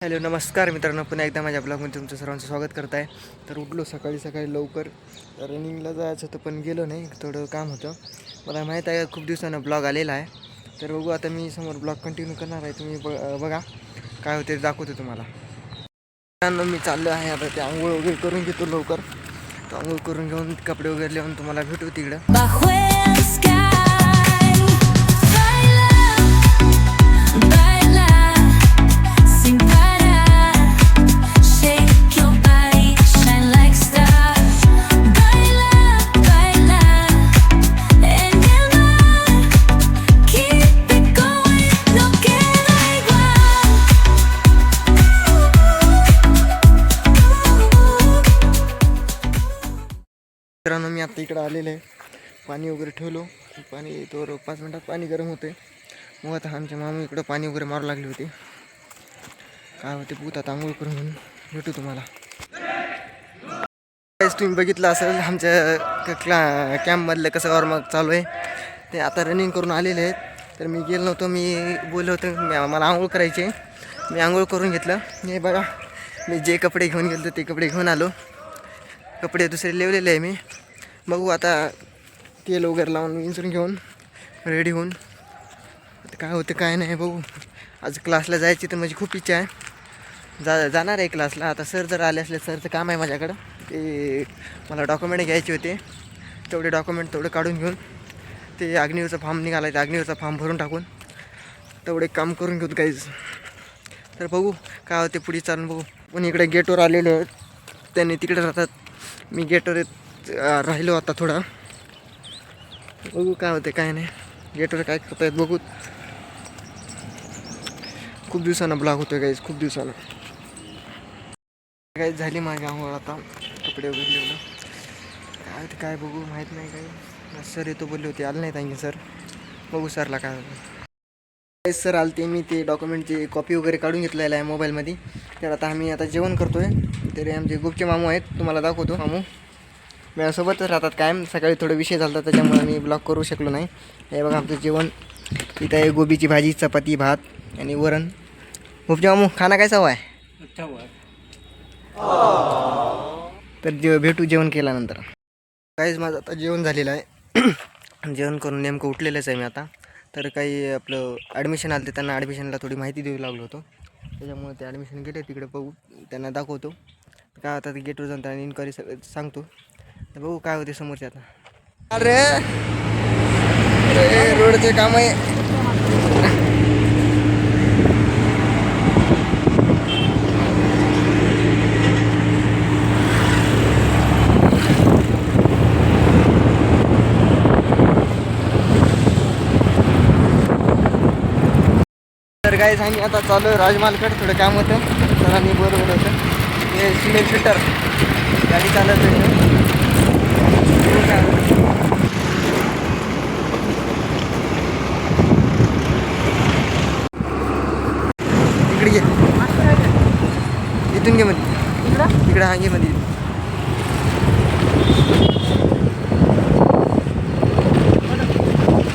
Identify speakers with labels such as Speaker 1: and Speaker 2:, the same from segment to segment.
Speaker 1: Hello नमस्कार मित्रांनो. पुन्हा एकदा माझ्या ब्लॉगमध्ये तुमचं सर्वांचं स्वागत करत आहे तर उठलो सकाळी सकाळी लवकर. रनिंगला जायचं होतं पण गेलो नाही. थोडं काम होतं. मला माहीत आहे खूप दिवसानं ब्लॉग आलेला आहे. तर बघू आता मी समोर ब्लॉग कंटिन्यू करणार आहे. तुम्ही ब बघा. काय होते दाखवतो तुम्हाला. मित्रांनो मी चाललो आहे. आता ते आंघोळ वगैरे करून घेतो लवकर. तर आंघोळ करून घेऊन कपडे वगैरे लिहून तुम्हाला भेटू तिकडं. मित्रांनो मी आता इकडं आलेलं आहे. पाणी वगैरे ठेवलो. पाणी तर पाच मिनटात पाणी गरम होते मग आता आमच्या मामी इकडं पाणी वगैरे मारू लागले होते. काय होते बघू आता आंघोळ करून म्हणून भेटू तुम्हाला. तुम्ही बघितलं असेल आमच्या क- क्ला कॅम्पमधलं कसं वॉर्मअप चालू आहे. ते आता रनिंग करून आलेले आहेत. तर मी गेलो नव्हतो मी बोललो होतो मला आंघोळ करायची आहे. मी आंघोळ करून घेतलं. मी बघा मी जे कपडे घेऊन गेलो ते कपडे घेऊन आलो. कपडे दुसरे लिवलेले आहे मी. बघू आता तेल वगैरे लावून विंचून घेऊन रेडी होऊन. आता काय होतं काय नाही बघू. आज क्लासला जायची तर माझी खूप इच्छा आहे. जा जाणार आहे क्लासला आता सर जर आले असले सरचं काम आहे माझ्याकडं. ते मला डॉक्युमेंट घ्यायचे होते. तेवढे डॉक्युमेंट तेवढे काढून घेऊन ते अग्निवीरचा फॉर्म निघाला आहे अग्निवीरचा फॉर्म भरून टाकून तेवढे काम करून घेऊ काहीच तर बघू काय होते पुढे चालून बघू. पण इकडे गेटवर आलेले आहेत. त्यांनी तिकडे राहतात. मी गेटवर येत- राहिलो आता थोडा. बघू काय होते काय नाही. गेटवर काय करतायत बघू. खूप दिवसानं ब्लॉग होतोय गाईज खूप दिवसानं. काय झाली माझी आंघोळ आता. कपडे वगैरे लिहिलं काय ते काय बघू माहीत नाही काही. सर येतो बोलले होते आले नाही आणखी सर बघू सरला काय होतं सर आलते मी ते डॉक्युमेंटची कॉपी वगैरे काढून घेतलेलं आहे मोबाईलमध्ये तर आता आम्ही आता जेवण करतो आहे तरी आमचे गुपचे मामू आहेत तुम्हाला दाखवतो. मामू माझ्यासोबतच राहतात कायम. सकाळी थोडं विषय झाला होता त्याच्यामुळे मी ब्लॉक करू शकलो नाही. हे बघा आमचं जेवण. इथं आहे गोबीची भाजी चपाती भात आणि वरण. गुपचे मामू खाना काय हवा आहे तर जे भेटू जेवण केल्यानंतर. काहीच माझं आता जेवण झालेलं आहे. जेवण करून नेमकं उठलेलंच आहे मी आता. तर काही आपलं ॲडमिशन आलं त्यांना ॲडमिशनला थोडी माहिती देऊ लागलो होतो. त्याच्यामुळे ते ॲडमिशन गेले तिकडे बघू. त्यांना दाखवतो. काय होतं ते गेटवर जाऊन त्यांना इन्क्वायरी सांगतो. तर बघू काय होते समोरचे आता. अरे रोडचे काम आहे. तर काय आम्ही आता चालू आहे राजमालकडे थोडं काम होतं. सरांनी बरोबर होतं हे सिमेंट फिल्टर. गाडी चालत इकडे घे. इथून घे मध्ये इकडे? हा घे मध्ये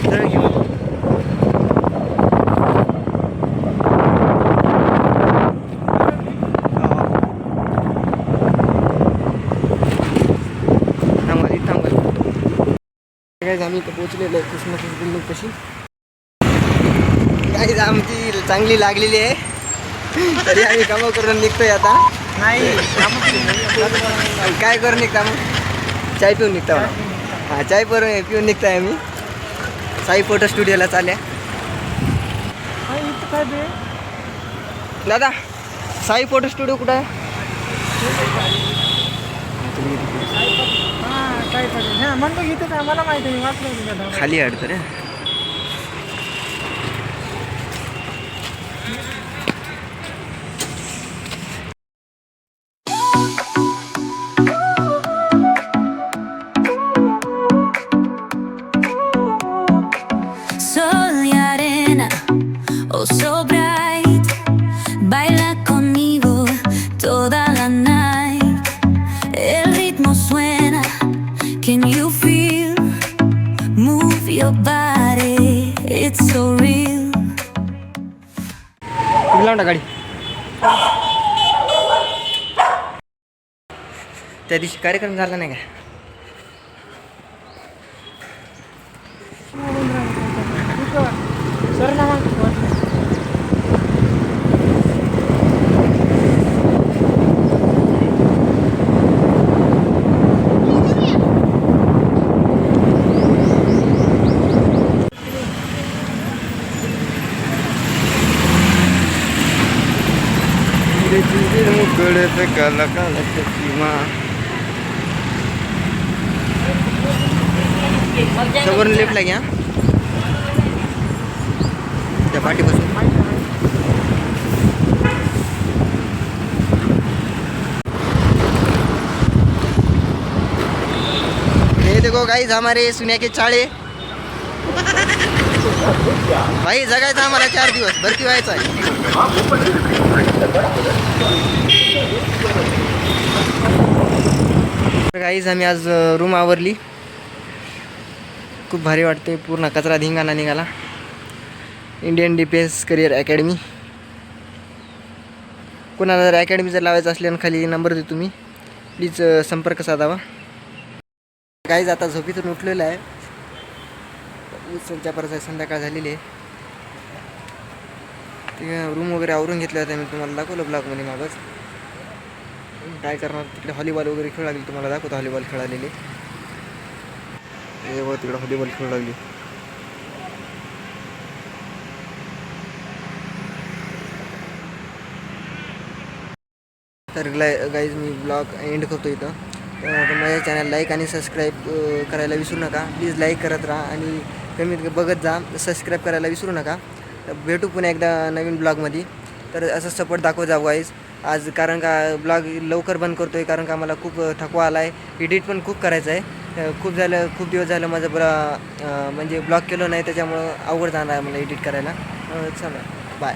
Speaker 1: जरा घे मध्ये. थांबा इथं थांबा काय आम्ही इथं पोचलेलो आहे कृष्णाची बिल्डिंग कशी काही आमची चांगली लागलेली आहे. तरी आम्ही कामं करून निघतोय आता. नाही काय करून निघता मग? चाय पिऊन निघता मग. हां चाय पिऊन पिऊन निघताय आम्ही. साई फोटो स्टुडिओला चालल्या. दादा साई फोटो स्टुडिओ कुठं आहे?
Speaker 2: काय चालेल हा म्हणतो इथेच आहे मला माहिती आहे वाचलं होतं त्याला.
Speaker 1: खाली अडतं रे
Speaker 3: Sol y arena, oh so bright. Baila conmigo toda
Speaker 1: लावून गाडी. त्या दिवशी कार्यक्रम झाला नाही का?
Speaker 2: सर ना मग
Speaker 1: मुकड़े पे काला काला चकमा समोरून लेफ्टला घ्या. त्या पाठीपासून. ये देखो गाइस हमारे सुनिया के चाळे. भाई जगायचं आम्हाला चार दिवस. भरती व्हायचं आहे. गाईज आम्ही आज रूम आवरली. खूप भारी वाटते पूर्ण कचरा धिंगाणा निघाला. इंडियन डिफेन्स करिअर अकॅडमी कोणाला जर अकॅडमी जर लावायचं असल्यानं खाली नंबर देतो मी प्लीज संपर्क साधावा. गाईज आता झोपीतून उठलेलं आहे. परत संध्याकाळ झालेली आहे. ते रूम वगैरे आवरून घेतले होते मी तुम्हाला दाखवलं ब्लॉगमध्ये मागच. काय करणार तिकडे हॉलीबॉल वगैरे खेळू लागली तुम्हाला दाखवतो हॉलीबॉल खेळालेली. हे बघ तिकडे हॉलीबॉल खेळू लागली. तर गाईज मी ब्लॉग एंड करतो इथं. तर माझ्या चॅनल लाईक आणि सबस्क्राईब करायला विसरू नका. प्लीज लाईक करत राहा आणि कमीत कमी बघत जा. सबस्क्राईब करायला विसरू नका. तर भेटू पुन्हा एकदा नवीन ब्लॉगमध्ये. तर असं सपोर्ट दाखव जा वाईज आज कारण का ब्लॉग लवकर बंद करतो आहे कारण का मला खूप थकवा आला आहे एडिट पण खूप करायचं आहे. खूप झालं खूप दिवस झालं माझं ब्लॉ म्हणजे ब्लॉग केलं नाही त्याच्यामुळं अवघड जाणार आहे मला एडिट करायला. चला बाय